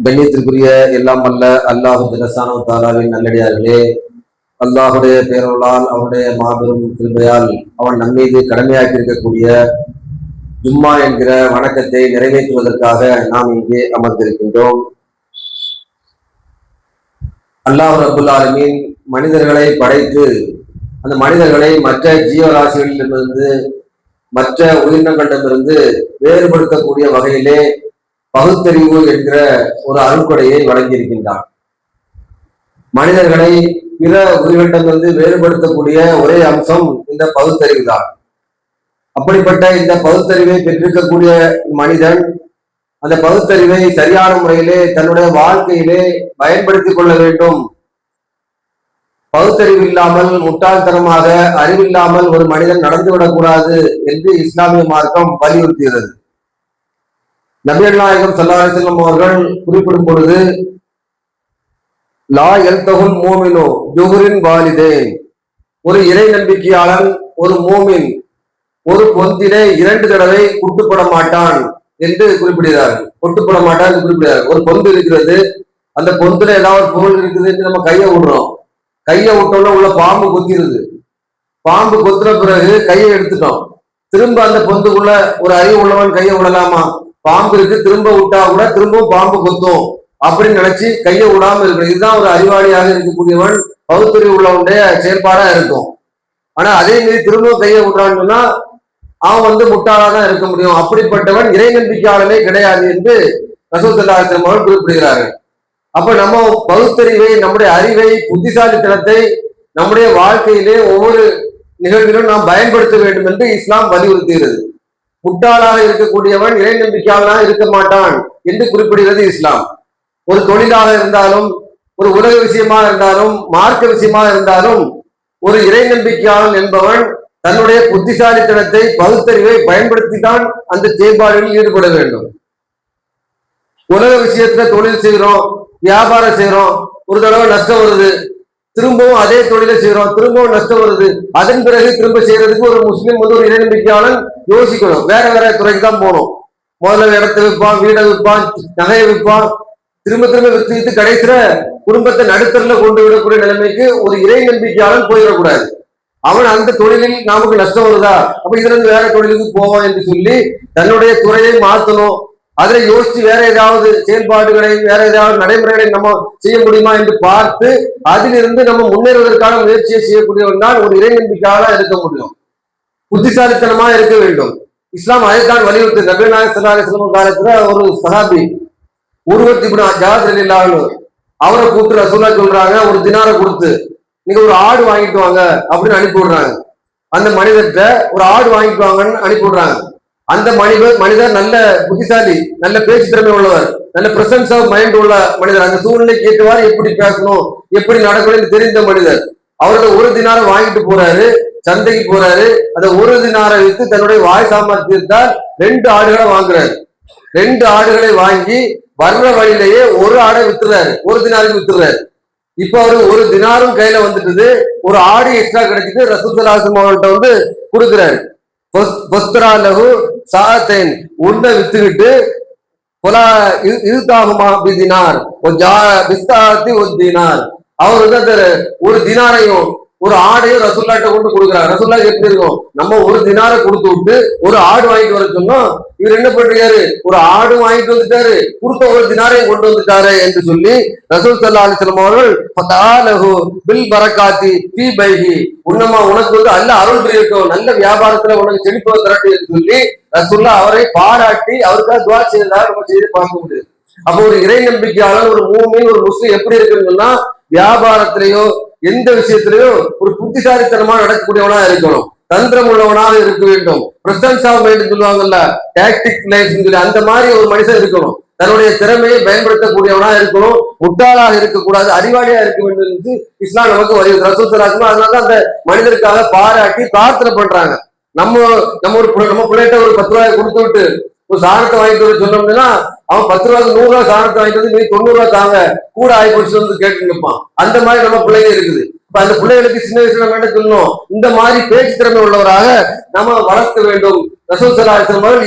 கண்ணியத்திற்குரிய எல்லாம் அல்ல அல்லாஹு தினசானு தாலாவின் நல்லடியார்களே அல்லாஹுடைய பேரொருளால் அவனுடைய மாபெரும் திருமையால் அவன் நம்மீது கடமையாக்கி இருக்கக்கூடிய ஜும்மா என்கிற வணக்கத்தை நிறைவேற்றுவதற்காக நாம் இங்கே அமர்ந்திருக்கின்றோம். அல்லாஹ் ரபுல் ஆலமின் மனிதர்களை படைத்து அந்த மனிதர்களை மற்ற ஜீவராசிகளிலிருந்து மற்ற உயிரினங்களிடமிருந்து வேறுபடுத்தக்கூடிய வகையிலே பகுத்தறிவு என்கிற ஒரு அருட்கொடையை வழங்கியிருக்கின்றான் மனிதர்களை பிற உயிரினங்களிலிருந்து வேறுபடுத்தக்கூடிய ஒரே அம்சம் இந்த பகுத்தறிவு தான். அப்படிப்பட்ட இந்த பகுத்தறிவை பெற்றிருக்கக்கூடிய மனிதன் அந்த பகுத்தறிவை சரியான முறையிலே தன்னுடைய வாழ்க்கையிலே பயன்படுத்திக் கொள்ள வேண்டும். பகுத்தறிவு இல்லாமல் முட்டாள்தனமாக அறிவில்லாமல் ஒரு மனிதன் நடந்துவிடக்கூடாது என்று இஸ்லாமிய மார்க்கம் வலியுறுத்துகிறது நபியல் நாயகம் சல்லாஹ் செல்லம் அவர்கள் குறிப்பிடும் பொழுது லா எல்தகுல் மோமினோ ஜுஹரின் வாலிதேன் ஒரு இறை நம்பிக்கையாளன் ஒரு மோமின் ஒரு பொந்திலே இரண்டு தடவை குட்டுப்பட மாட்டான் என்று குறிப்பிடுகிறார்கள் கொட்டுப்பட மாட்டான் என்று குறிப்பிடுகிறார்கள் ஒரு பொந்து இருக்கிறது அந்த பொந்துல ஏதாவது ஒரு பொருள் இருக்குதுன்னு நம்ம கையை விடுறோம். கையை விட்டோம்னா உள்ள பாம்பு கொத்திடுது பாம்பு கொத்துன பிறகு கையை எடுத்துட்டோம். திரும்ப அந்த பொந்துக்குள்ள ஒரு அறிவு உள்ளவன் கையை விடலாமா? பாம்பு இருக்கு திரும்ப விட்டா கூட திரும்பவும் பாம்பு கொத்தும் அப்படின்னு நினைச்சு கையை விடாம இருக்கணும். இதுதான் ஒரு அறிவாளியாக இருக்கக்கூடியவன் பகுத்தறிவு உள்ளவனுடைய செயல்பாடா இருக்கும் ஆனா அதே மீறி திரும்பவும் கையை விடுறான்னு சொன்னா அவன் வந்து முட்டாளா தான் இருக்க முடியும். அப்படிப்பட்டவன் இறை நம்பிக்கையாளனே கிடையாது என்று ரசூசல்லாசம் அவர்கள் குறிப்பிடுகிறார்கள். அப்ப நம்ம பகுத்தறிவை நம்முடைய அறிவை புத்திசாலித்தனத்தை நம்முடைய வாழ்க்கையிலே ஒவ்வொரு நிகழ்விலும் நாம் பயன்படுத்த வேண்டும் என்று இஸ்லாம் வலியுறுத்துகிறது. முட்டாளாக இருக்கக்கூடியவன் இறை நம்பிக்கையாளனாக இருக்க மாட்டான் என்று குறிப்பிடுகிறது இஸ்லாம். ஒரு தொழிலாக இருந்தாலும் ஒரு உலக விஷயமாக இருந்தாலும் மார்க்க விஷயமாக இருந்தாலும் ஒரு இறை நம்பிக்கையாளன் என்பவன் தன்னுடைய புத்திசாலித்தனத்தை பகுத்தறிவை பயன்படுத்தித்தான் அந்த செயல்பாடுகளில் ஈடுபட வேண்டும். உலக விஷயத்துல தொழில் செய்கிறோம் வியாபாரம் செய்யறோம் ஒரு தடவை நஷ்டம் வருது திரும்பவும் அதே தொழிலை செய்யறோம் திரும்பவும் நஷ்டம் வருது. அதன் பிறகு திரும்ப செய்யறதுக்கு ஒரு முஸ்லீம் வந்து ஒரு இறைநம்பிக்கையாளன் யோசிக்கணும். வேற வேற துறைக்கு தான் போகணும். முதல்ல இடத்தை விற்பான் வீடை விற்பான் நகையை விற்பான். திரும்ப திரும்ப வித்து வித்து கடைசியில குடும்பத்தை நடுத்தரில் கொண்டு விடக்கூடிய நிலைமைக்கு ஒரு இறை நம்பிக்கையாளன் போயிடக்கூடாது. அவன் அந்த தொழிலில் நமக்கு நஷ்டம் வருதா? அப்ப இதுல இருந்து வேற தொழிலுக்கு போவான் என்று சொல்லி தன்னுடைய துறையை மாத்தணும். அதில் யோசித்து வேற ஏதாவது செயல்பாடுகளை வேற ஏதாவது நடைமுறைகளை நம்ம செய்ய முடியுமா என்று பார்த்து அதிலிருந்து நம்ம முன்னேறுவதற்கான முயற்சியை செய்யக்கூடியவன் தான் ஒரு இறை நம்பிக்கையாக இருக்க முடியும். புத்திசாலித்தனமா இருக்க வேண்டும். இஸ்லாம் அதைத்தான் வலியுறுத்து நபிநாயக சல்லாஹ் காலத்துல ஒரு சஹாபி உருவத்தி ஜாத் இல்லாமல் அவரை கூப்பிட்டு ரசூலா சொல்றாங்க ஒரு தினாரை கொடுத்து நீங்க ஒரு ஆடு வாங்கிட்டு வாங்க அப்படின்னு அனுப்பி விடுறாங்க. அந்த மனிதர்கிட்ட ஒரு ஆடு வாங்கிட்டு வாங்கன்னு அனுப்பி விடுறாங்க. அந்த மனிதர் மனிதர் நல்ல புத்திசாலி நல்ல பேச்சு திறமை உள்ளவர் நல்ல பிரசன்ஸ் ஆஃப் மைண்ட் உள்ள மனிதர். அந்த சூழ்நிலை கேட்டுவார் எப்படி பேசணும் எப்படி நடக்கணும்னு தெரிந்த மனிதர். அவரோட ஒரு தினாரம் வாங்கிட்டு போறாரு சந்தைக்கு போறாரு. அந்த ஒரு தினாரை வித்து தன்னுடைய வாய் சாமர்த்தியத்தால் ரெண்டு ஆடுகளை வாங்குறாரு. ரெண்டு ஆடுகளை வாங்கி வர்ற வழியிலேயே ஒரு ஆடை வித்துறாரு. ஒரு தினாருக்கு வித்துறாரு. இப்ப அவரு ஒரு தினாரும் கையில வந்துட்டது ஒரு ஆடு எக்ஸ்ட்ரா கிடைச்சிட்டு ரசூசலாசம் அவர்கிட்ட வந்து கொடுக்குறாரு. பொஸ்தராலகு சாத்தேன் உன்னை வித்துக்கிட்டு புலா இதுதாகுமா பிதினார். பிஸ்தாத்தி ஒரு தினார் அவர் வந்து அந்த ஒரு தினாரையும் ஒரு ஆடையும் ரசுல்லாட்ட கொண்டு கொடுக்குறாங்க. ரசுல்லா எப்படி இருக்கும்? நம்ம ஒரு தினாரை கொடுத்து விட்டு ஒரு ஆடு வாங்கிட்டு வர சொன்னோம் இவர் என்ன பண்றாரு? ஒரு ஆடு வாங்கிட்டு வந்துட்டாரு. கொடுத்த ஒரு தினாரையும் கொண்டு வந்துட்டாரு என்று சொல்லி ரசூல் சல்லா அலிஸ்லாம் அவர்கள் பில் பரக்காத்தி பி பைகி உன்னமா உனக்கு வந்து நல்ல அருள் புரியட்டும். நல்ல வியாபாரத்துல உனக்கு செழிப்பு திரட்டு என்று சொல்லி ரசுல்லா அவரை பாராட்டி அவருக்காக துவா செய்ததாக நம்ம செய்து பார்க்க முடியுது. அப்போ ஒரு இறை நம்பிக்கையாளர் ஒரு மூமின் ஒரு முஸ்லீம் எப்படி இருக்குன்னு சொன்னா வியாபாரத்திலேயோ எந்த விஷயத்திலையும் ஒரு புத்திசாலித்தனமா நடக்கக்கூடியவனா இருக்கணும். தந்திரம் உள்ளவனாக இருக்க வேண்டும். பிரசன்ஸ் ஆஃப் மைண்ட் சொல்லுவாங்கல்ல டாக்டிக் லைஃப் சொல்லி அந்த மாதிரி ஒரு மனுஷன் இருக்கணும். தன்னுடைய திறமையை பயன்படுத்தக்கூடியவனா இருக்கணும். முட்டாளாக இருக்கக்கூடாது அறிவாளியா இருக்க வேண்டும் என்று இஸ்லாம் நமக்கு வலியுறுத்தி ரசூசலாசமா அதனால அந்த மனிதருக்காக பாராட்டி பிரார்த்தனை பண்றாங்க. நம்ம நம்ம ஒரு நம்ம பிள்ளைகிட்ட ஒரு பத்து ரூபாய் கொடுத்து விட்டு ஒரு சாணத்தை வாங்கிட்டு வர சொன்னோம்னா அவன் பத்து ரூபாய்க்கு நூறு ரூபாய் சாணத்தை வாங்கிட்டு வந்து நீ தொண்ணூறு ரூபாய் தாங்க கூட ஆகி போச்சு வந்து கேட்டு நிற்பான் அந்த மாதிரி நம்ம பிள்ளைங்க இருக்குது. இப்ப அந்த பிள்ளைகளுக்கு சின்ன வயசுல நம்ம என்ன சொல்லணும்? இந்த மாதிரி பேச்சு திறமை உள்ளவராக நம்ம வளர்க்க வேண்டும். ரசூல்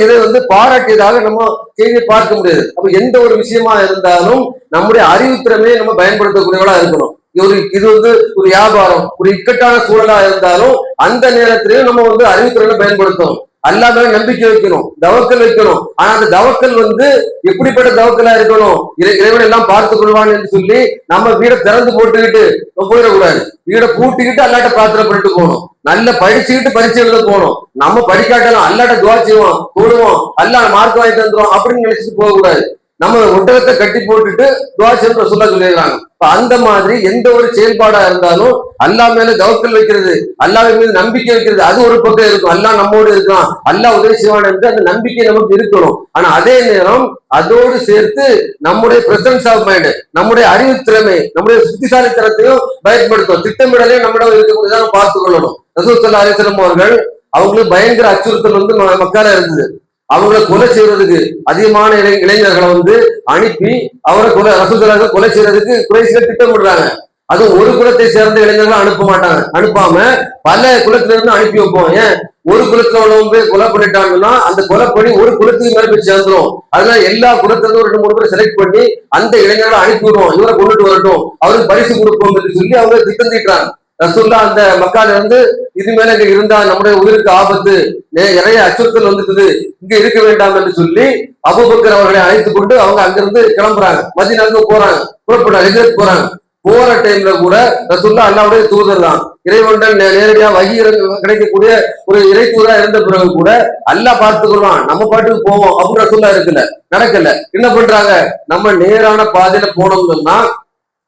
இதை வந்து பாராட்டியதாக நம்ம செய்தி பார்க்க முடியாது. அப்ப எந்த ஒரு விஷயமா இருந்தாலும் நம்முடைய அறிவுத்திறமையை நம்ம பயன்படுத்தக்கூடியவங்களா இருக்கணும். இது ஒரு இது வந்து ஒரு வியாபாரம். ஒரு இக்கட்டான சூழலா இருந்தாலும் அந்த நேரத்திலையும் நம்ம வந்து அறிவுத்திறனை பயன்படுத்தணும். அல்லா நம்பிக்கை வைக்கணும் தவக்கல் வைக்கணும். ஆனா அந்த தவக்கல் வந்து எப்படிப்பட்ட தவக்கலா இருக்கணும்? இறைவன் எல்லாம் பார்த்துக் கொள்வான் என்று சொல்லி நம்ம வீடை திறந்து போட்டுக்கிட்டு போயிடக்கூடாது. வீடை பூட்டிக்கிட்டு அல்லாட்ட பிரார்த்தனை பண்ணிட்டு போகணும். நல்ல படிச்சுக்கிட்டு பரிச்சை எழுத போகணும். நம்ம படிக்காட்டலாம் அல்லாட்ட துவா செய்வோம் போடுவோம் அல்லா மார்க் வாங்கி தந்துடும் அப்படின்னு நினைச்சிட்டு போகக்கூடாது. நம்ம ஒட்டகத்தை கட்டி போட்டுட்டு துவா செய்யணும் சொல்ல சொல்லிடுறாங்க. இப்ப அந்த மாதிரி எந்த ஒரு செயல்பாடா இருந்தாலும் அல்லா மேல தவக்கல் வைக்கிறது அல்லாஹ் மீது நம்பிக்கை வைக்கிறது அது ஒரு பக்கம் இருக்கும். அல்லாஹ் நம்மோடு இருக்கான் அல்லாஹ் உதவி செய்வான் என்று அந்த நம்பிக்கை நமக்கு இருக்கணும். ஆனா அதே நேரம் அதோடு சேர்த்து நம்முடைய பிரசன்ஸ் ஆஃப் மைண்ட் நம்முடைய அறிவு திறமை நம்முடைய புத்திசாலித்தனத்தையும் பயன்படுத்தும் திட்டமிடலையும் நம்மிடம் இருக்கக்கூடியதாக பார்த்துக் கொள்ளணும். ரசூல் சல்லா அவர்கள் அவங்களுக்கு பயங்கர அச்சுறுத்தல் வந்து ம- மக்கால இருந்தது. அவங்கள கொலை செய்யறதுக்கு அதிகமான இளை இளைஞர்களை வந்து அனுப்பி அவரை கொலை ரசூசலாக கொலை செய்யறதுக்கு குறைசிகள் திட்டமிடுறாங்க. அது ஒரு குலத்தை சேர்ந்த இளைஞர்களை அனுப்ப மாட்டாங்க. அனுப்பாம பல குலத்துல இருந்து அனுப்பி வைப்போம். ஏன்? ஒரு குலத்துல உள்ளவங்க போய் கொலை பண்ணிட்டாங்கன்னா அந்த கொலைப்படி ஒரு குலத்துக்கு மேல போய் சேர்ந்துரும். அதனால எல்லா குலத்துல ஒரு ரெண்டு மூணு பேர் செலக்ட் பண்ணி அந்த இளைஞர்களை அனுப்பி விடுவோம். இவரை கொண்டுட்டு வரட்டும். அவருக்கு பரிசு கொடுப்போம் சொல்லி அவங்க திட்டம் தீட்டுறாங்க ரசூல்லா அந்த மக்கால வந்து இது மேல இங்க இருந்தா நம்முடைய உயிருக்கு ஆபத்து. நிறைய அச்சுறுத்தல் வந்துட்டு இங்க இருக்க வேண்டாம் என்று சொல்லி அபுபக்கர் அவர்களை அழைத்து கொண்டு அவங்க அங்கிருந்து கிளம்புறாங்க. மதினாவுக்கு போறாங்க. புறப்படுறாங்க எதிர்த்து போறாங்க. போற டைம்ல கூட ரசூல்லா அல்லாவுடைய தூதர் தான். இறைவன்கள் நே- நேரடியா வகி கிடைக்கக்கூடிய ஒரு இறை தூதரா இருந்த பிறகு கூட அல்லா பார்த்துக் கொள்வான் நம்ம பாட்டுக்கு போவோம். அப்படின்னு ரசூல்லா இருக்குல்ல நடக்கல. என்ன பண்றாங்க? நம்ம நேரான பாதையில போனோம்னா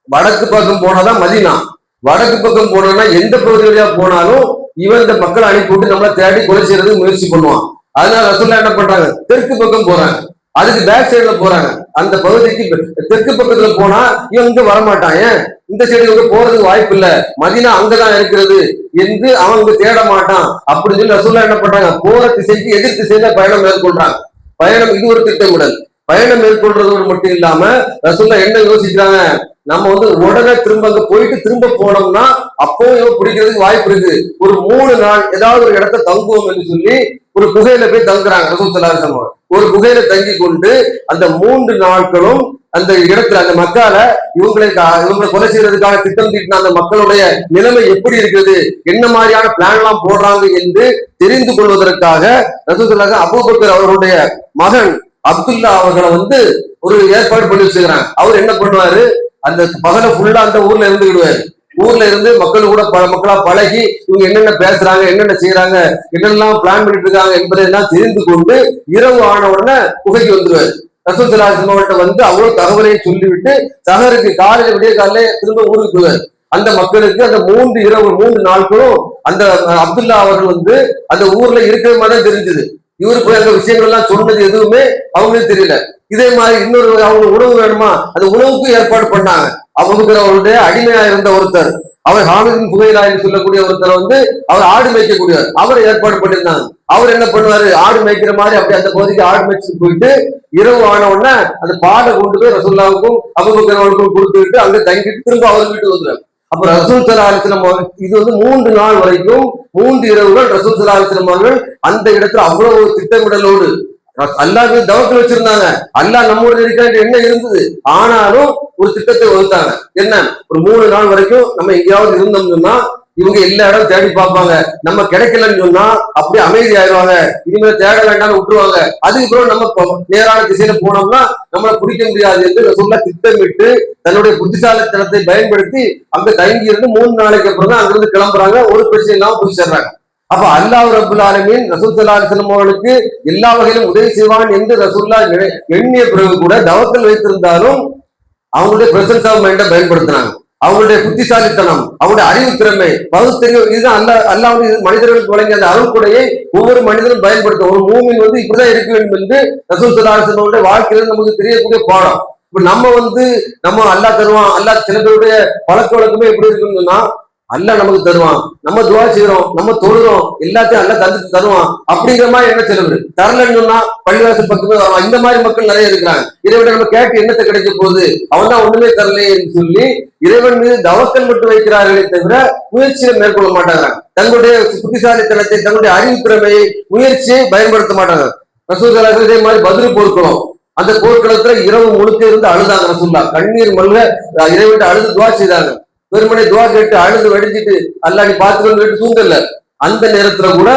வடக்கு பக்கம் போனாதான் மதினா. வடக்கு பக்கம் போனோம்னா எந்த பகுதி வழியா போனாலும் இவன் இந்த மக்களை அனுப்பி விட்டு நம்மளை தேடி கொலை செய்யறதுக்கு முயற்சி பண்ணுவான். அதனால ரசூல்லா என்ன பண்றாங்க? தெற்கு பக்கம் போறாங்க. அதுக்கு பேக் சைடுல போறாங்க. அந்த பகுதிக்கு தெற்கு பக்கத்துல போனா இவன் இங்க வரமாட்டான். ஏன்? இந்த சைடு இவங்க போறதுக்கு வாய்ப்பு இல்ல. மதினா அங்கதான் இருக்கிறது என்று அவன் இங்க தேட மாட்டான். அப்படின்னு சொல்லி ரசூல்லா என்ன பண்றாங்க? போற திசைக்கு எதிர் திசையில பயணம் மேற்கொள்றாங்க. பயணம் இது ஒரு திட்டமிடல். பயணம் மேற்கொள்றதோடு மட்டும் இல்லாம ரசூல்லா என்ன யோசிக்கிறாங்க? நம்ம வந்து உடனே திரும்ப அங்க போயிட்டு திரும்ப போனோம்னா அப்பவும் இவன் பிடிக்கிறதுக்கு வாய்ப்பு இருக்கு. ஒரு மூணு நாள் ஏதாவது ஒரு இடத்த தங்குவோம் என்று சொல்லி ஒரு குகையில போய் தங்குறாங்க ரசூல் சலாசம் ஒரு குகையில தங்கி கொண்டு அந்த மூன்று நாட்களும் அந்த இடத்துல அந்த மக்களை இவங்களை இவங்களை கொலை செய்யறதுக்காக திட்டம் தீட்டின அந்த மக்களுடைய நிலைமை எப்படி இருக்குது? என்ன மாதிரியான பிளான் எல்லாம் போடுறாங்க என்று தெரிந்து கொள்வதற்காக ரசூலுல்லாஹி அபூபக்கர் அவர்களுடைய மகன் அப்துல்லா அவர்களை வந்து ஒரு ஏற்பாடு பண்ணி வச்சுக்கிறாங்க அவர் என்ன பண்ணுவாரு? அந்த பகலை ஃபுல்லா அந்த ஊர்ல இருந்துக்கிடுவாரு ஊர்ல இருந்து மக்கள் கூட பல மக்களா பழகி இவங்க என்னென்ன பேசுறாங்க என்னென்ன செய்யறாங்க என்னெல்லாம் பிளான் பண்ணிட்டு இருக்காங்க என்பதை எல்லாம் தெரிந்து கொண்டு இரவு ஆன உடனே குகைக்கு வந்துருவாரு. ரசூல் வந்து அவ்வளவு தகவலையும் சொல்லிவிட்டு சகருக்கு காலையில விடிய காலையில திரும்ப ஊருக்கு போவார் அந்த மக்களுக்கு அந்த மூன்று இரவு மூன்று நாட்களும் அந்த அப்துல்லா அவர்கள் வந்து அந்த ஊர்ல இருக்கிற மாதிரி தெரிஞ்சது. இவரு போய் அந்த விஷயங்கள் எல்லாம் சொன்னது எதுவுமே அவங்களுக்கு தெரியல. இதே மாதிரி இன்னொரு அவங்க உணவு வேணுமா? அந்த உணவுக்கும் ஏற்பாடு பண்ணாங்க. அவங்க அவருடைய அடிமையா இருந்த ஒருத்தர் அவர் ஹாமிதின் புகையிலா என்று சொல்லக்கூடிய ஒருத்தர் வந்து அவர் ஆடு மேய்க்கக்கூடியவர். அவர் ஏற்பாடு பண்ணியிருந்தாங்க. அவர் என்ன பண்ணுவாரு? ஆடு மேய்க்கிற மாதிரி அப்படி அந்த பகுதிக்கு ஆடு மேய்ச்சிட்டு போயிட்டு இரவு ஆன உடனே அந்த பாடை கொண்டு போய் ரசூல்லாவுக்கும் அபுபக்கரவனுக்கும் கொடுத்துக்கிட்டு அங்க தங்கிட்டு திரும்ப அவர் வீட்டுக்கு வந்துருவாங்க அப்ப ரசூல் சலா இது வந்து மூன்று நாள் வரைக்கும் மூன்று இரவுகள் ரசூல் சலா அவர்கள் அந்த இடத்துல அவ்வளவு ஒரு திட்டமிடலோடு அல்லாஹ் தவத்தில் வச்சிருந்தாங்க. அல்லாஹ் நம்மோடு இருக்கான்ற என்ன இருந்தது? ஆனாலும் ஒரு திட்டத்தை வகுத்தாங்க. என்ன? ஒரு மூணு நாள் வரைக்கும் நம்ம எங்கேயாவது இருந்தோம்னா இவங்க எல்லா இடம் தேடி பார்ப்பாங்க. நம்ம கிடைக்கலன்னு சொன்னா அப்படியே அமைதி ஆயிடுவாங்க இனிமேல் தேட வேண்டாம்னு விட்டுருவாங்க. அதுக்கப்புறம் நம்ம நேரான திசையில போனோம்னா நம்மளை பிடிக்க முடியாது என்று சொல்ல திட்டமிட்டு தன்னுடைய புத்திசாலித்தனத்தை பயன்படுத்தி அங்க தங்கி இருந்து மூணு நாளைக்கு அப்புறம் தான் அங்கிருந்து கிளம்புறாங்க. ஒரு பிரச்சனை இல்லாம போய் சேர்றாங்க. அப்ப அல்லாஹ் ரபுல் ஆலமின் ரசூல் ஸல்லல்லாஹு அலைஹி அவர்களுக்கு எல்லா வகையிலும் உதவி செய்வான் என்று ரசூல்லா எண்ணிய பிறகு கூட தவத்தில் வைத்திருந்தாலும் அவங்களுடைய பிரசன்ஸ் ஆஃப் மைண்டை பயன்படுத்தினாங்க. அவங்களுடைய புத்திசாலித்தனம் அவங்களுடைய அறிவு திறமை பகுத்தறிவு இதுதான் அல்ல அல்லாவுடைய மனிதர்களுக்கு வழங்கிய அந்த அருள்கொடையை ஒவ்வொரு மனிதனும் பயன்படுத்தும். ஒரு மூமின் வந்து இப்படிதான் இருக்க வேண்டும் என்று ரசூல் ஸல்லல்லாஹு அலைஹி வாழ்க்கையில நமக்கு தெரியக்கூடிய பாடம். இப்ப நம்ம வந்து நம்ம அல்லாஹ் தருவான் அல்லாஹ் சில பேருடைய பழக்க வழக்கமே எப்படி இருக்குன்னு சொன்னா அல்ல நமக்கு தருவான். நம்ம துவா செய்யறோம் நம்ம தொழுறோம் எல்லாத்தையும் அல்ல தந்து தருவான். அப்படிங்கிற மாதிரி என்ன செலவு? தரலன்னு சொன்னா பள்ளிவாசல் பக்கமே வருவான் இந்த மாதிரி மக்கள் நிறைய இருக்கிறாங்க. இறைவன் நம்ம கேட்டு என்னத்தை கிடைக்க போகுது? அவன் தான் ஒண்ணுமே தரலையேன்னு சொல்லி இறைவன் மீது தவக்கல் மட்டும் வைக்கிறார்களே தவிர முயற்சியை மேற்கொள்ள மாட்டாங்க. தங்களுடைய புத்திசாலித்தனத்தை தங்களுடைய அறிவுத்திறமையை முயற்சியை பயன்படுத்த மாட்டாங்க. ரசூல் இதே மாதிரி பதில் போர்க்களம். அந்த போர்க்களத்துல இரவு முழுக்க இருந்து அழுதாங்க ரசூல்லா கண்ணீர் மல்ல இறைவன் அழுது துவா செய்தாங்க. வெறுமனே துவா கேட்டு அழுது வடிஞ்சிட்டு அல்லா நீ பார்த்துக்கணும் கேட்டு தூங்கல. அந்த நேரத்துல கூட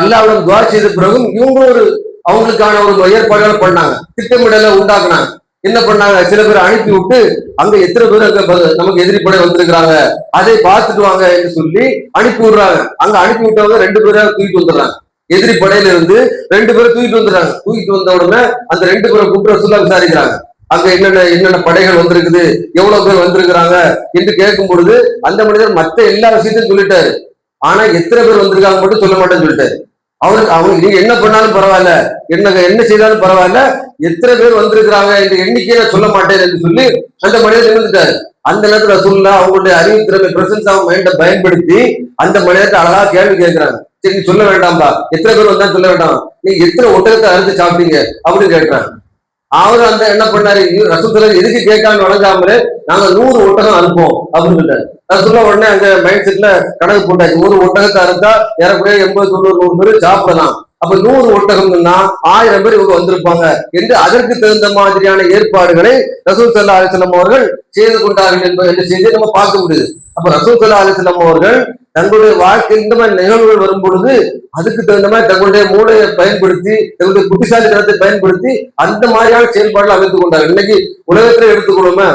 அல்லாவிடம் துவா செய்த பிறகும் இவங்களும் ஒரு அவங்களுக்கான ஒரு ஏற்பாடுகளை பண்ணாங்க. திட்டமிடலை உண்டாக்குனாங்க. என்ன பண்ணாங்க? சில பேர் அனுப்பி விட்டு அங்க எத்தனை பேர் அங்க நமக்கு எதிரிப்படை வந்திருக்கிறாங்க. அதை பார்த்துட்டு வாங்க என்று சொல்லி அனுப்பி விடுறாங்க. அங்க அனுப்பி விட்டவங்க ரெண்டு பேரை தூக்கிட்டு வந்துடுறாங்க. எதிரி படையில இருந்து ரெண்டு பேரும் தூக்கிட்டு வந்துடுறாங்க. தூக்கிட்டு வந்த உடனே அந்த ரெண்டு பேரை கூப்பிட்டு சொல்ல விசாரிக்கிறாங்க. அங்க என்னென்ன என்னென்ன படைகள் வந்திருக்குது எவ்வளவு பேர் வந்திருக்கிறாங்க என்று கேட்கும் பொழுது அந்த மனிதர் மத்த எல்லா விஷயத்தையும் சொல்லிட்டாரு. ஆனா எத்தனை பேர் வந்திருக்காங்க மட்டும் சொல்ல மாட்டேன்னு சொல்லிட்டாரு. அவருக்கு அவங்க நீங்க என்ன பண்ணாலும் பரவாயில்ல என்ன என்ன செய்தாலும் பரவாயில்ல எத்தனை பேர் வந்திருக்கிறாங்க என்ற எண்ணிக்கையை நான் சொல்ல மாட்டேன் என்று சொல்லி அந்த மனிதர் இருந்துட்டாரு அந்த நேரத்துல சொல்ல அவங்களுடைய அறிவு திறமை பிரசன்ஸ் அவங்க மைண்டை பயன்படுத்தி அந்த மனிதத்தை அழகா கேள்வி கேட்கிறாங்க. சரி நீ சொல்ல வேண்டாம்பா எத்தனை பேர் வந்தா சொல்ல வேண்டாம். நீ எத்தனை ஒட்டகத்தை அறுத்து சாப்பிட்டீங்க அப்படின்னு கேட்கிறாங்க. அவர் அந்த என்ன பண்ணாரு? ரசத்துல எதுக்கு கேட்காம வழங்காமலே நாங்க நூறு ஒட்டகம் அனுப்போம் அப்படின்னு சொல்லிட்டாரு. ரசூல்லா உடனே அங்க மைண்ட் செட்ல கணக்கு போட்டாச்சு. ஒரு ஒட்டகத்தை அறுத்தா ஏறக்குறைய எண்பது தொண்ணூறு நூறு பேர் சாப்பிடலாம். அப்ப நூறு ஒட்டகம்னா ஆயிரம் பேர் இவங்க வந்திருப்பாங்க என்று அதற்கு தகுந்த மாதிரியான ஏற்பாடுகளை ரசூல் சல்லா அலிஸ்லாம் அவர்கள் செய்து கொண்டார்கள் என்பது செய்து நம்ம பார்க்க முடியுது. அப்ப ரசூல் சல்லா அலிஸ்லாம் அவர்கள் தங்களுடைய வாழ்க்கையில் இந்த மாதிரி நிகழ்வுகள் வரும் பொழுது அதுக்கு தகுந்த மாதிரி தங்களுடைய மூளையை பயன்படுத்தி தங்களுடைய புத்திசாலித்தனத்தை பயன்படுத்தி அந்த மாதிரியான செயல்பாடுகள் அமைத்துக் கொண்டார்கள். இன்னைக்கு உலகத்துல எடுத்துக்கொள்ளுமே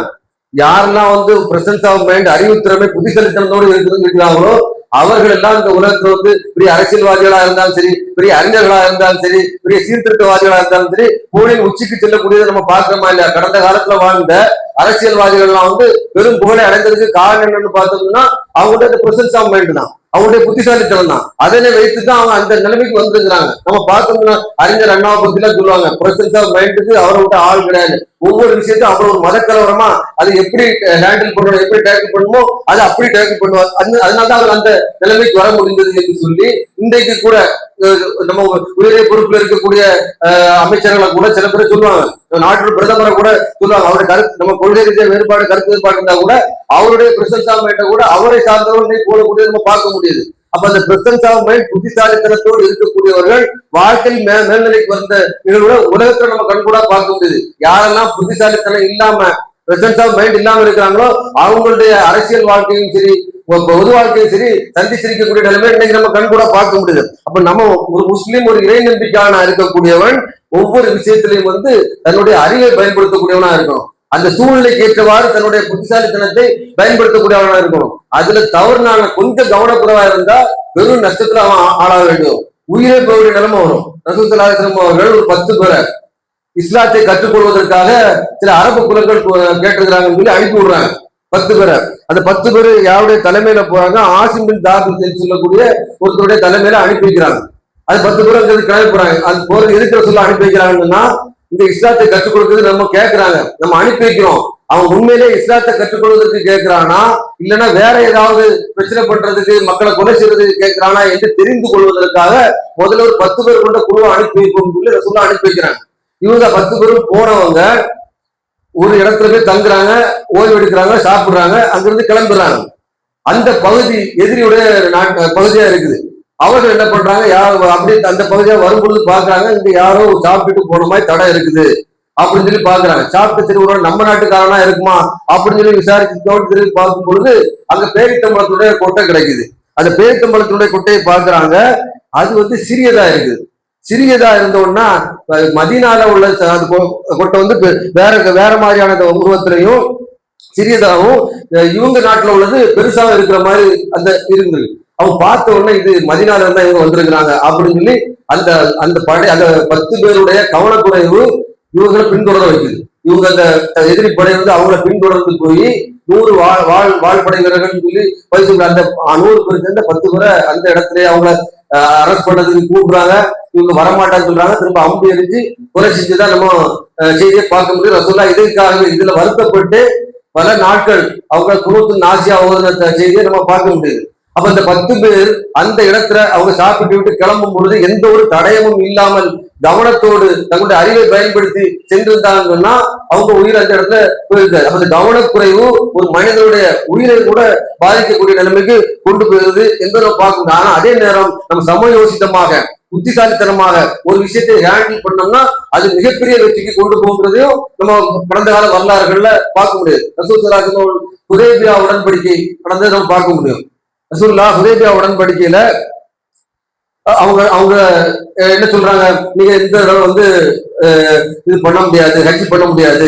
யாரெல்லாம் வந்து பிரசன்ஸ் ஆஃப் மைண்ட் அறிவுத்திறமை புத்திசாலித்தனத்தோடு இருக்குதுன்னு இருக்கிறாங்களோ அவர்கள் எல்லாம் இந்த உலகத்துல வந்து பெரிய அரசியல்வாதிகளா இருந்தாலும் சரி பெரிய அறிஞர்களா இருந்தாலும் சரி பெரிய சீர்திருத்தவாதிகளா இருந்தாலும் சரி புகழின் உச்சிக்கு செல்லக்கூடியதை நம்ம பார்க்கிறோமா இல்லையா? கடந்த காலத்துல வாழ்ந்த அரசியல்வாதிகள் எல்லாம் வந்து பெரும் புகழை அடைந்ததுக்கு காரணம் என்னன்னு பார்த்தோம்னா அவங்களுடைய பிரசன்ஸ் ஆஃப் மைண்ட் தான் அவங்களுடைய புத்திசாலித்தனம் தான். அதனை வைத்து தான் அவங்க அந்த நிலைமைக்கு வந்திருக்கிறாங்க. நம்ம பார்த்தோம்னா அறிஞர் அண்ணாவை பத்தி எல்லாம் சொல்லுவாங்க பிரசன்ஸ் ஆஃப் மைண்டுக்கு அவரை விட்டு ஆள் கிடையாது. ஒவ்வொரு விஷயத்தையும் அவர் ஒரு மதக்கலவரமா அதை எப்படி ஹேண்டில் பண்ணணும் எப்படி டேக்கிள் பண்ணணுமோ அதை அப்படி டேக்கிள் பண்ணுவார். அதனாலதான் அதனால தான் அவர் அந்த நிலைமைக்கு வர முடிந்தது என்று சொல்லி இன்றைக்கு கூட நம்ம உயரிய பொறுப்புல இருக்கக்கூடிய அஹ், அமைச்சர்களை கூட சில பேர் சொல்லுவாங்க. நாட்டு பிரதமரை கூட சொல்லுவாங்க. அவருடைய கருத்து நம்ம கொள்கை ரீதியாக வேறுபாடு கருத்து வேறுபாடு இருந்தா கூட அவருடைய பிரசன்ஸ் ஆஃப் கூட அவரை சார்ந்தவர்களை போடக்கூடிய நம்ம பார்க்க முடியுது. அப்ப அந்த பிரசன்ஸ் ஆஃப் மைண்ட் புத்திசாலித்தனத்தோடு இருக்கக்கூடியவர்கள் வாழ்க்கையில் மே மேல்நிலைக்கு வந்த நிகழ்வுகளை உலகத்துல நம்ம கண்கூடா பார்க்க முடியுது. யாரெல்லாம் புத்திசாலித்தனம் இல்லாம பிரசன்ஸ் ஆஃப் மைண்ட் இல்லாம இருக்கிறாங்களோ அவங்களுடைய அரசியல் வாழ்க்கையும் சரி பொது வாழ்க்கையும் சரி சந்திச்சிருக்கக்கூடிய நிலைமை இன்னைக்கு நம்ம கண்கூட பார்க்க முடியுது. அப்ப நம்ம ஒரு முஸ்லீம் ஒரு இறை நம்பிக்கையான இருக்கக்கூடியவன் ஒவ்வொரு விஷயத்திலையும் வந்து தன்னுடைய அறிவை பயன்படுத்தக்கூடியவனா இருக்கணும். அந்த சூழ்நிலைக்கு ஏற்றவாறு தன்னுடைய புத்திசாலித்தனத்தை பயன்படுத்தக்கூடியவனா இருக்கணும். அதுல தவறுனால கொஞ்சம் கவனக்குறவா இருந்தா பெரும் நஷ்டத்துல அவன் ஆளாக வேண்டும் உயிரை போகிற நிலைமை வரும். ரசூசலாசனம் அவர்கள் ஒரு பத்து பேரை இஸ்லாத்தை கற்றுக்கொள்வதற்காக சில அரபு குலங்கள் கேட்டிருக்கிறாங்கன்னு சொல்லி அனுப்பி விடுறாங்க. பத்து பேரை. அந்த பத்து பேர் யாருடைய தலைமையில போறாங்க? ஆசிம் பின் தாபித் சொல்லக்கூடிய ஒருத்தருடைய தலைமையில அனுப்பி வைக்கிறாங்க. அது பத்து பேர் அங்கிருந்து கிளம்பி போறாங்க. அது போற இருக்கிற சொல்ல அனுப்பி வைக்கிறாங்கன்னா இந்த இஸ்லாத்தை கற்றுக் கொடுக்கறது நம்ம கேட்கிறாங்க நம்ம அனுப்பி வைக்கிறோம். அவன் உண்மையிலே இஸ்லாத்தை கற்றுக்கொள்வதற்கு கேட்கிறானா இல்லைன்னா வேற ஏதாவது பிரச்சனை பண்றதுக்கு மக்களை கொலை செய்யறதுக்கு கேட்கிறானா என்று தெரிந்து கொள்வதற்காக முதல்ல ஒரு பத்து பேர் கொண்ட குழுவை அனுப்பி வைப்போம் சொல்லி சொல்ல அனுப்பி வைக்கிறாங்க. இவங்க பத்து பேரும் போனவங்க ஒரு இடத்துல போய் தங்குறாங்க ஓய்வு எடுக்கிறாங்க சாப்பிடுறாங்க அங்கிருந்து கிளம்புறாங்க அந்த பகுதி எதிரியுடைய பகுதியா இருக்குது. அவர்கள் என்ன பண்றாங்க யார் அப்படி அந்த பகுதியா வரும்பொழுது பாக்குறாங்க இங்க யாரோ சாப்பிட்டுட்டு போன மாதிரி தடை இருக்குது அப்படின்னு சொல்லி பாக்குறாங்க சாப்பிட்டு சரி நம்ம நாட்டுக்காரனா இருக்குமா அப்படின்னு சொல்லி விசாரிச்சு திரும்பி பார்க்கும் பொழுது அங்க பேரித்தம்பளத்துடைய கொட்டை கிடைக்குது. அந்த பேரித்தம்பளத்துடைய கொட்டையை பாக்குறாங்க அது வந்து சிறியதா இருக்குது. சிறியதா இருந்தோம்னா மதினால உள்ள அது கொட்டை வந்து வேற வேற மாதிரியான உருவத்திலையும் சிறியதாகவும் இவங்க நாட்டுல உள்ளது பெருசாக இருக்கிற மாதிரி அந்த இருந்தது. அவங்க பார்த்த உடனே இது மதினால இருந்தா இவங்க வந்திருக்கிறாங்க அப்படின்னு சொல்லி அந்த அந்த படை அந்த பத்து பேருடைய கவனக்குறைவு இவங்களை பின்தொடர வைக்குது. இவங்க அந்த எதிரி படை வந்து அவங்கள பின்தொடர்ந்து போய் நூறு வாழ் வாழ் வாழ்படை வீரர்கள் சொல்லி பரிசு அந்த நூறு பேருக்கு பத்து பேரை அந்த இடத்துல அவங்கள அரெஸ்ட் பண்ணதுக்கு கூப்பிடுறாங்க. இவங்க வரமாட்டான்னு சொல்றாங்க. திரும்ப அம்பு எரிஞ்சு குறை செஞ்சுதான் நம்ம செய்தியை பார்க்க முடியும். ரசோல்லா இதற்காகவே இதுல வருத்தப்பட்டு பல நாட்கள் அவங்க குருத்து நாசியா ஓதுன செய்தியை நம்ம பார்க்க முடியுது. அப்ப இந்த பத்து பேர் அந்த இடத்துல அவங்க சாப்பிட்டு விட்டு கிளம்பும் பொழுது எந்த ஒரு தடயமும் இல்லாமல் கவனத்தோடு தங்களுடைய அறிவை பயன்படுத்தி சென்றிருந்தாங்கன்னா அவங்க உயிர் அந்த இடத்துல போயிருக்காரு. அப்ப அந்த கவனக்குறைவு ஒரு மனிதனுடைய உயிரை கூட பாதிக்கக்கூடிய நிலைமைக்கு கொண்டு போயிருது என்பதை பார்க்கணும் பார்க்க முடியும். ஆனா அதே நேரம் நம்ம சமயோசிதமாக புத்திசாலித்தனமாக ஒரு விஷயத்தை ஹேண்டில் பண்ணோம்னா அது மிகப்பெரிய வெற்றிக்கு கொண்டு போகிறதையும் நம்ம கடந்த கால வரலாறுகள்ல பார்க்க முடியாது. ரசூல் ஹுதேபியா உடன்படிக்கை நடந்ததை நம்ம பார்க்க முடியும். ரசூல்லா ஹுதேபியா உடன்படிக்கையில அவங்க அவங்க என்ன சொல்றாங்க? நீங்க இந்த தடவை வந்து இது பண்ண முடியாது ஹஜ் பண்ண முடியாது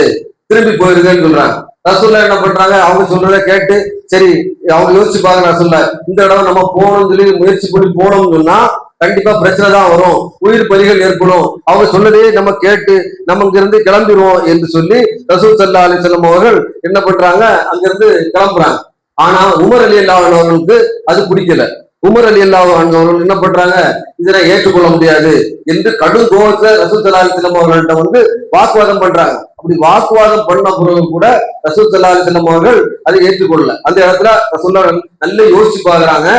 திரும்பி போயிருங்கன்னு சொல்றாங்க. ரசூல்லா என்ன பண்றாங்க? அவங்க சொல்றத கேட்டு சரி அவங்க யோசிச்சு பாருங்க ரசூல்லா இந்த தடவை நம்ம போகணும்னு சொல்லி முயற்சி பண்ணி போனோம்னு சொன்னா கண்டிப்பா பிரச்சனை தான் வரும். உயிர் பலிகள் ஏற்படும். அவங்க சொன்னதே நம்ம கேட்டு நம்ம இங்கிருந்து கிளம்பிடுவோம் என்று சொல்லி ரசூல் சல்லா அலிசல்லம் அவர்கள் என்ன பண்றாங்க? அங்கிருந்து கிளம்புறாங்க. ஆனா உமர் அலி அல்லாஹ் அவர்களுக்கு அது பிடிக்கல. உமர் அலி அல்லாஹ் அவர்கள் என்ன பண்றாங்க? இதனை ஏற்றுக்கொள்ள முடியாது என்று கடும் கோபத்துல ரசூல் சல்லா அலிசல்லம் அவர்கள்ட்ட வந்து வாக்குவாதம் பண்றாங்க. அப்படி வாக்குவாதம் பண்ண பிறகு கூட ரசூல் சல்லா அலிசல்லம் அவர்கள் அதை ஏற்றுக்கொள்ளல. அந்த இடத்துல ரசூல்லா நல்லா யோசிச்சு பாக்குறாங்க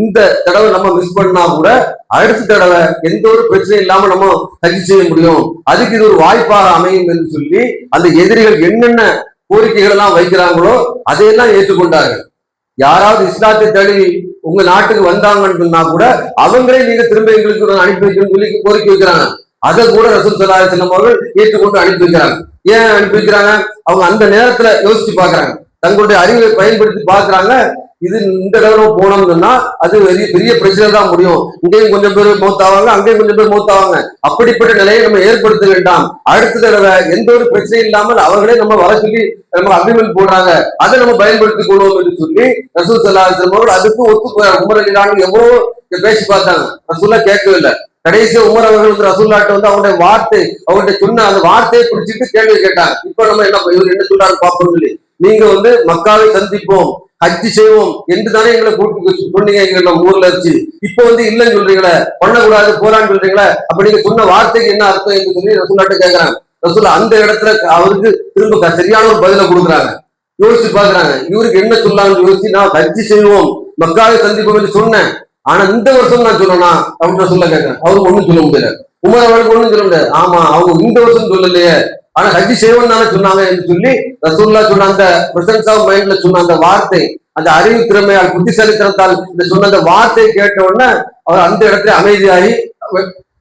இந்த தடவை நம்ம மிஸ் பண்ணா கூட அடுத்த தடவை எந்த ஒரு பிரச்சனையும் இல்லாம நம்ம தகி செய்ய முடியும். அதுக்கு இது ஒரு வாய்ப்பாக அமையும் என்று சொல்லி அந்த எதிரிகள் என்னென்ன கோரிக்கைகள் எல்லாம் வைக்கிறாங்களோ அதையெல்லாம் ஏற்றுக்கொண்டார்கள். யாராவது இஸ்லாத்தை தழுவி உங்க நாட்டுக்கு வந்தாங்கன்னு சொன்னா கூட அவங்களே நீங்க திரும்ப எங்களுக்கு அனுப்பி வைக்கணும்னு சொல்லி கோரிக்கை வைக்கிறாங்க. அதை கூட ரசூல் சலாஹ் செல்லம் அவர்கள் ஏற்றுக்கொண்டு அனுப்பி வைக்கிறாங்க. ஏன் அனுப்பி வைக்கிறாங்க? அவங்க அந்த நேரத்துல யோசிச்சு பாக்குறாங்க தங்களுடைய அறிவை பயன்படுத்தி பாக்குறாங்க இது இந்த தடவை போனோம்னா அது பெரிய பெரிய பிரச்சனை தான் முடியும். இங்கேயும் கொஞ்சம் பேர் மூத்தாவாங்க அங்கேயும் கொஞ்சம் பேர் மூத்தாவாங்க. அப்படிப்பட்ட நிலையை நம்ம ஏற்படுத்த வேண்டாம். அடுத்த தடவை எந்த ஒரு பிரச்சனையும் இல்லாமல் அவர்களே நம்ம வர சொல்லி நம்ம அக்ரிமெண்ட் போடுறாங்க. அதை நம்ம பயன்படுத்திக் கொள்வோம் என்று சொல்லி ரசூல் சல்லா அவர்கள் அதுக்கு ஒத்து உமர் எவ்வளவு பேசி பார்த்தாங்க. ரசூல்லா கேட்கவே இல்லை. கடைசி உமர் அவர்கள் வந்து ரசூல்லாட்ட வந்து அவருடைய வார்த்தை அவருடைய சொன்ன அந்த வார்த்தையை பிடிச்சிட்டு கேள்வி கேட்டாங்க. இப்ப நம்ம என்ன இவர் என்ன சொல்றாரு பார்ப்போம் சொல்லி. நீங்க வந்து மக்காவை சந்திப்போம் ஹஜ்ஜி செய்வோம் என்று தானே எங்களை கூட்டு சொன்னீங்க எங்க ஊர்ல வச்சு. இப்போ வந்து இல்லைன்னு சொல்றீங்களே பண்ணக்கூடாது போறான்னு சொல்றீங்களே அப்ப நீங்க சொன்ன வார்த்தைக்கு என்ன அர்த்தம் என்று சொல்லி ரசூலாட்ட கேட்கறாங்க ரசூல்லா அந்த இடத்துல அவருக்கு திரும்ப சரியான ஒரு பதிலை கொடுக்குறாங்க. யோசிச்சு பாக்குறாங்க. இவருக்கு என்ன சொல்லாங்கன்னு யோசிச்சு நான் ஹஜ்ஜி செய்வோம் மக்காவை சந்திப்போம் என்று சொன்னேன். ஆனா இந்த வருஷம் நான் சொல்லனா? அப்படின்னு சொல்ல கேட்கிறேன் அவருக்கு ஒண்ணும் சொல்ல முடியல. உமர் அவருக்கு ஒண்ணும் சொல்ல முடியாது. ஆமா அவங்க இந்த வருஷம் சொல்லலையே. ஆனா ஹஜ்ஜி செய்வோம் தானே சொன்னாங்க என்று சொல்லி ரசூல்லா சொன்ன அந்த பிரசன்ஸ் ஆஃப் மைண்ட்ல சொன்ன அந்த வார்த்தை அந்த அறிவு திறமையால் புத்திசாலித்தனத்தால் இந்த சொன்ன அந்த வார்த்தையை கேட்ட உடனே அவர் அந்த இடத்துல அமைதியாகி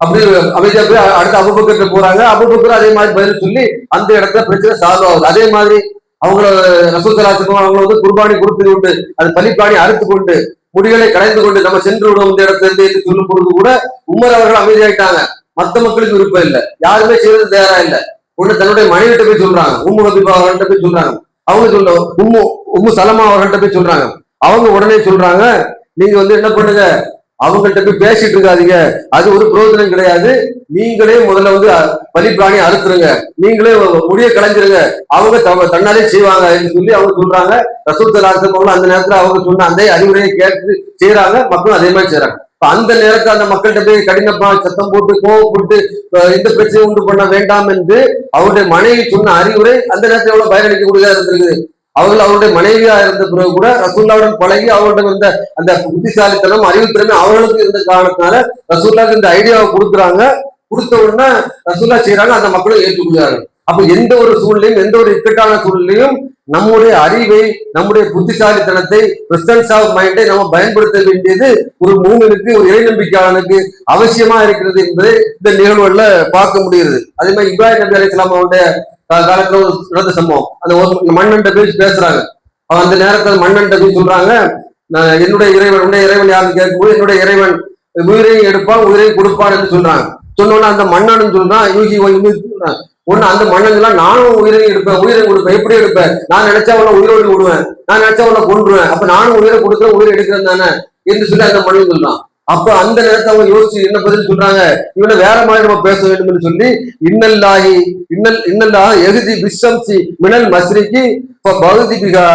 அப்படி அமைதியா போய் அடுத்த அபுபக்கர்ட்ட போறாங்க. அபுபக்கர் அதே மாதிரி பதில் சொல்லி அந்த இடத்துல பிரச்சனை சால்வ் ஆகுது. அதே மாதிரி அவங்கள ரசூசலாத்துக்கும் அவங்கள வந்து குர்பானி கொடுத்து கொண்டு அது பலிப்பாணி அறுத்து கொண்டு முடிகளை கலைந்து கொண்டு நம்ம சென்று விடுவோம் இந்த இடத்துல இருந்து என்று சொல்லும் பொழுது கூட உமர் அவர்கள் அமைதியாயிட்டாங்க. மத்த மக்களுக்கு விருப்பம் இல்லை. யாருமே செய்வது தயாரா இல்லை. உடனே தன்னுடைய மனைவிட்ட போய் சொல்றாங்க. உம்மு ஹபீபா அவர்கிட்ட போய் சொல்றாங்க. அவங்க சொல்ல உம்மு உம்மு சலமா அவர்கிட்ட போய் சொல்றாங்க. அவங்க உடனே சொல்றாங்க நீங்க வந்து என்ன பண்ணுங்க? அவங்கள்ட்ட போய் பேசிட்டு இருக்காதீங்க. அது ஒரு பிரயோஜனம் கிடையாது. நீங்களே முதல்ல வந்து அ- பலிப்பிராணி அறுத்துருங்க. நீங்களே முடிய கலைஞ்சிருங்க அவங்க தன்னாலே செய்வாங்க என்று சொல்லி அவங்க சொல்றாங்க. ரசூல் சலாசம் அந்த நேரத்துல அவங்க சொன்ன அந்த அறிவுரையை கேட்டு செய்யறாங்க மக்களும் அதே மாதிரி செய்யறாங்க அந்த நேரத்தை அந்த மக்கள்கிட்ட போய் கடினமா சத்தம் போட்டு கோவப்பட்டு அஹ் இந்த பிரச்சனை உண்டு பண்ண வேண்டாம் என்று அவருடைய மனைவி சொன்ன அறிவுரை அந்த நேரத்தில் எவ்வளவு பயனளிக்கக்கூடியதா இருந்திருக்குது. அவர்கள் அவருடைய மனைவியா இருந்த பிறகு கூட ரசூல்லாவுடன் பழகி அவர்களிடம் இருந்த அந்த புத்திசாலித்தனம் அறிவுத்திறமை அவர்களுக்கு இருந்த காரணத்தினால ரசூல்லாவுக்கு இந்த ஐடியாவை கொடுக்குறாங்க. கொடுத்த உடனே ரசூல்லா செய்யறாங்க அந்த மக்களும் ஏற்றுக்கொள்கிறார்கள். அப்ப எந்த ஒரு சூழ்நிலையும் எந்த ஒரு இக்கட்டான சூழ்நிலையும் நம்முடைய அறிவை நம்முடைய புத்திசாலித்தனத்தை பிரசன்ஸ் ஆஃப் மைண்டை நம்ம பயன்படுத்த வேண்டியது ஒரு மூமினுக்கு ஒரு இறைநம்பிக்கையாளனுக்கு அவசியமா இருக்கிறது என்பதை இந்த நிகழ்வுகள்ல பார்க்க முடியுது அதே மாதிரி இப்ராஹிம் நபி அலிஸ்லாம் அவருடைய காலத்துல ஒரு நடந்த சம்பவம். அந்த ஒரு மன்னன்ட்ட பேசுறாங்க. அவன் அந்த நேரத்தில் மன்னன்ட்ட போய் சொல்றாங்க என்னுடைய இறைவன் உடைய இறைவன் யாருன்னு கேட்கும்போது என்னுடைய இறைவன் உயிரையும் எடுப்பான் உயிரையும் கொடுப்பான் என்று சொல்றாங்க. சொன்னோன்னா அந்த மன்னன் சொல்றான் யூகி சொல்றான் ஒண்ணு அந்த மன்னன்லாம் நானும் உயிரை எடுப்பேன் உயிரை கொடுப்பேன். எப்படி எடுப்பேன்? நான் நினைச்சா உன்னை உயிரோடு விடுவேன். நான் நினைச்சா உன்னை கொண்டுருவேன் அப்ப நானும் உயிரை கொடுக்குறேன் உயிரை எடுக்கிறேன் தானே? என்று சொல்லி அந்த மன்னன் சொல்றான். அப்ப அந்த நேரத்தை அவங்க யோசிச்சு என்ன பதில் சொல்றாங்க? இவனை வேற மாதிரி நம்ம பேச வேண்டும் என்று சொல்லி இன்னல்லாகி இன்னல் இன்னல்லாஹ எகுதி பிஸ்ஸம்சி மினல் மஸ்ரிக்கு பகுதி பிகா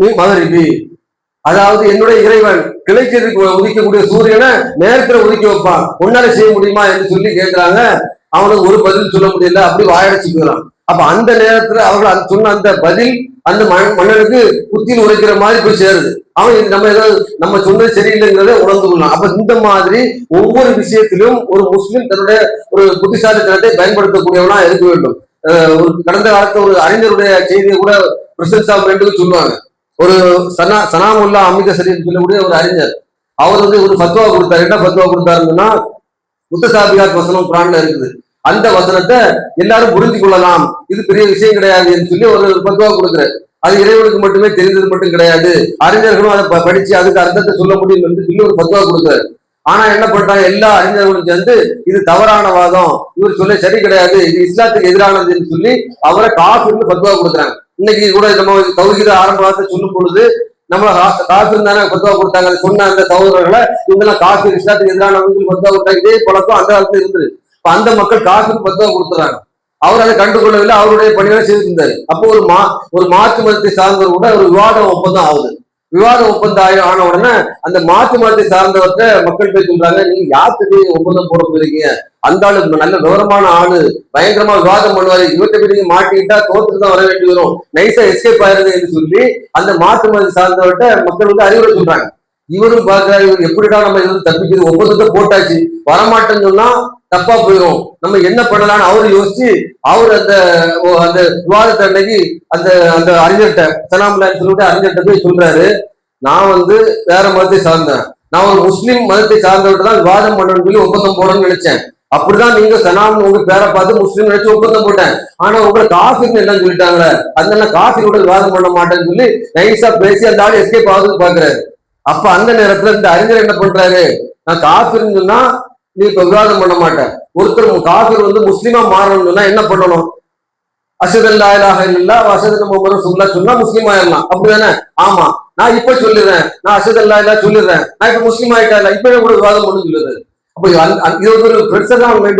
நீ மகரிபி. அதாவது என்னுடைய இறைவன் கிழக்கு உதிக்கக்கூடிய சூரியனை நேரத்துல உதிக்க வைப்பான். உன்னால செய்ய முடியுமா என்று சொல்லி கேட்கிறாங்க அவனுக்கு ஒரு பதில் சொல்ல முடியல அப்படி வாயடைச்சு போயிடலாம். அப்ப அந்த நேரத்துல அவர்கள் அது சொன்ன அந்த பதில் அந்த மன்னனுக்கு புத்தியில் உரைக்கிற மாதிரி போய் சேருது. அவன் நம்ம ஏதாவது நம்ம சொன்னது சரியில்லைங்கிறத உணர்ந்து கொள்ளலாம். அப்ப இந்த மாதிரி ஒவ்வொரு விஷயத்திலும் ஒரு முஸ்லிம் தன்னுடைய ஒரு புத்திசாலித்தனத்தை பயன்படுத்தக்கூடியவனா இருக்க வேண்டும். ஒரு கடந்த காலத்துல ஒரு அறிஞருடைய செய்தியை கூட பிரசன்ஸ் ஆஃப் மைண்டுக்கு சொல்லுவாங்க. ஒரு சனா சனாமுல்லா அமிகசரின்னு சொல்லக்கூடிய ஒரு அறிஞர். அவர் வந்து ஒரு ஃபத்வா கொடுத்தாரு. என்ன ஃபத்வா கொடுத்தாருன்னா முத்தசாபியாத் வசனம் குரான்ல இருக்குது. அந்த வசனத்தை எல்லாரும் புரிஞ்சு கொள்ளலாம். இது பெரிய விஷயம் கிடையாதுன்னு சொல்லி ஒரு பத்துவா கொடுக்குறாரு. அது இறைவனுக்கு மட்டுமே தெரிந்தது மட்டும் கிடையாது. அறிஞர்களும் அதை ப- படிச்சு அதுக்கு அர்த்தத்தை சொல்ல முடியும் என்று சொல்லி ஒரு பத்துவா கொடுக்குறாரு. ஆனா என்ன பண்றாங்க எல்லா அறிஞர்களும் சேர்ந்து இது தவறான வாதம். இவர் சொல்ல சரி கிடையாது. இது இஸ்லாத்துக்கு எதிரானதுன்னு சொல்லி அவரை காஃபிர்னு பத்துவா கொடுக்குறாங்க. இன்னைக்கு கூட நம்ம தௌகித ஆரம்ப சொல்லும் பொழுது நம்ம காஃபிர் தானே பத்துவா கொடுத்தாங்க. சொன்ன அந்த சகோதரர்களை இவங்கெல்லாம் காசு இஸ்லாத்துக்கு எதிரானவங்க பத்துவா கொடுத்தாங்க இதே பழக்கம் அந்த காலத்துல இருந்தது. இப்ப அந்த மக்கள் காஃபிர் ஃபத்வா கொடுத்துறாங்க. அவர் அதை கண்டுகொள்ளவில்லை அவருடைய பணிகளை செய்திருந்தாரு. அப்போ ஒரு மா ஒரு மாற்று மதத்தை சார்ந்தவர் கூட ஒரு விவாத ஒப்பந்தம் ஆகுது. விவாத ஒப்பந்தம் ஆகி ஆன உடனே அந்த மாற்று மதத்தை சார்ந்தவர்கிட்ட மக்கள் போய் சொல்றாங்க நீங்க யாருக்கு ஒப்பந்தம் போட போறீங்க? அந்த ஆளு நல்ல விவரமான ஆளு பயங்கரமா விவாதம் பண்ணுவாரு. இவர்கிட்ட போய் நீங்க மாட்டிக்கிட்டா தோத்துட்டு தான் வர வேண்டி வரும். நைஸா எஸ்கேப் ஆயிருது என்று சொல்லி அந்த மாற்று மதத்தை சார்ந்தவர்கிட்ட மக்கள் வந்து அறிவுரை சொல்றாங்க. இவரும் பாக்குறாரு இவர் எப்படிடா நம்ம இருந்து தப்பிக்கிறது? ஒப்பந்தத்தை போட்டாச்சு. வரமாட்டேன்னு சொன்னா தப்பா போயிடும் நம்ம என்ன பண்ணலாம்னு அவரு யோசிச்சு அவர் அந்த ஓ- அந்த விவாதத்தை அன்னைக்கு அந்த அந்த அறிஞர்கிட்ட சனாமுல்லான்னு சொல்லிட்டு அறிஞர்கிட்ட போய் சொல்றாரு. நான் வந்து வேற மதத்தை சார்ந்தேன். நான் ஒரு முஸ்லீம் மதத்தை சார்ந்தவர்கிட்ட தான் விவாதம் பண்ணணும்னு சொல்லி ஒப்பந்தம் போடணும்னு நினைச்சேன். அப்படிதான் நீங்க சனாம் உங்க பேரை பார்த்து முஸ்லீம் நினைச்சு ஒப்பந்தம் போட்டேன். ஆனா உங்களை காஃபின்னு எல்லாம் சொல்லிட்டாங்களே அதனால கூட விவாதம் பண்ண மாட்டேன்னு சொல்லி நைஸா பேசி அந்த ஆள் எஸ்கேப் ஆகுதுன்னு பாக்குறாரு. அப்ப அந்த நேரத்துல இந்த அறிஞர் என்ன பண்றாரு? நான் காஃபின்னு சொன்னா நீ இப்ப விவாதம் பண்ண மாட்டேன். ஒருத்தர் காஃபிர் வந்து முஸ்லீமா மாறணும்னா என்ன பண்ணணும்? அசதல்லா இலாஹ இல்லல்லா அசது முகமது ரசூலுல்லாஹ் சொன்னா முஸ்லீம் ஆயிடலாம் அப்படிதானே? ஆமா. நான் இப்ப சொல்லிடுறேன். நான் அசதல்லா இல்லா சொல்லிடுறேன். நான் இப்ப முஸ்லீம் ஆயிட்டா இல்ல இப்ப கூட விவாதம் பண்ணு சொல்லுறது அப்போ இது ஒரு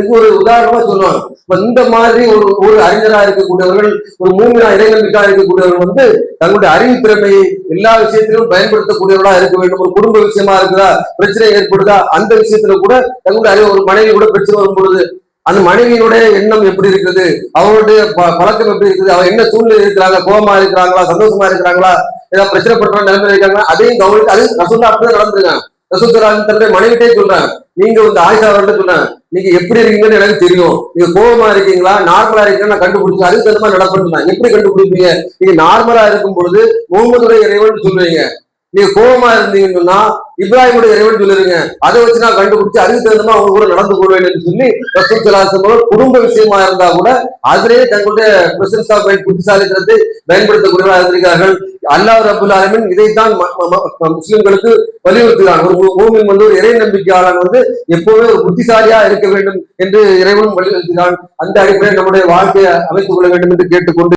ஒரு உதாரணமா சொல்லுவாங்க இந்த மாதிரி ஒரு ஒரு அறிஞரா இருக்கக்கூடியவர்கள் ஒரு மூமியா இறைநம்பிக்கா இருக்கக்கூடியவர்கள் வந்து தங்களுடைய அறிவு திறமையை எல்லா விஷயத்திலும் பயன்படுத்தக்கூடியவர்களா இருக்க வேண்டும். ஒரு குடும்ப விஷயமா இருக்குதா? பிரச்சனை ஏற்படுதா? அந்த விஷயத்துல கூட தங்களுடைய அறிவு ஒரு மனைவி கூட பிரச்சனை வரும் பொழுது அந்த மனைவியினுடைய எண்ணம் எப்படி இருக்குது? அவருடைய ப- பழக்கம் எப்படி இருக்குது? அவ என்ன சூழ்நிலை இருக்கிறாங்க? கோபமா இருக்கிறாங்களா? சந்தோஷமா இருக்கிறாங்களா? ஏதாவது பிரச்சனை பண்ற நிலைமை இருக்காங்களா? அதையும் கவனித்து அது ரசூல்லா அப்படிதான் நடந்திருக்காங்க. ரசூல்லா தன்னுடைய மனைவிட்டே சொல்றாங்க. நீங்க வந்து ஆயிஷா அவர்கிட்ட சொன்னாங்க நீங்க எப்படி இருக்கீங்கன்னு எனக்கு தெரியும். நீங்க கோபமா இருக்கீங்களா? நார்மலா இருக்கீங்கன்னு நான் கண்டுபிடிச்சு அதுக்கு தகுந்த மாதிரி நடப்பேன் எப்படி கண்டுபிடிப்பீங்க? நீங்க நார்மலா இருக்கும் பொழுது முகமதுடைய இறைவன் சொல்லுவீங்க நீங்க கோபமா இருந்தீங்கன்னு சொன்னா இப்ராஹிமுடைய இறைவன் சொல்லிருங்க. அதை வச்சு நான் கண்டுபிடிச்சு அதுக்கு தகுந்தமா மாதிரி அவங்க கூட நடந்து கொள்வேன் என்று சொல்லி ரசூல் சலாசம் குடும்ப விஷயமா இருந்தா கூட அதிலே தங்களுடைய பிரசன்ஸ் ஆஃப் மைண்ட் புத்திசாலித்தனத்தை பயன்படுத்தக்கூடியவர்களாக இருந்திருக்கார்கள் அல்லாஹ் ரபுல் ஆலமின் இதைத்தான் முஸ்லிம்களுக்கு வலியுறுத்துகிறான். ஒரு பூமியின் வந்து ஒரு இறை நம்பிக்கையாளன் வந்து எப்பவுமே ஒரு புத்திசாலியா இருக்க வேண்டும் என்று இறைவனும் வலியுறுத்துகிறான். அந்த அடிப்படையில் நம்முடைய வாழ்க்கையை அமைத்துக் கொள்ள வேண்டும் என்று கேட்டுக்கொண்டு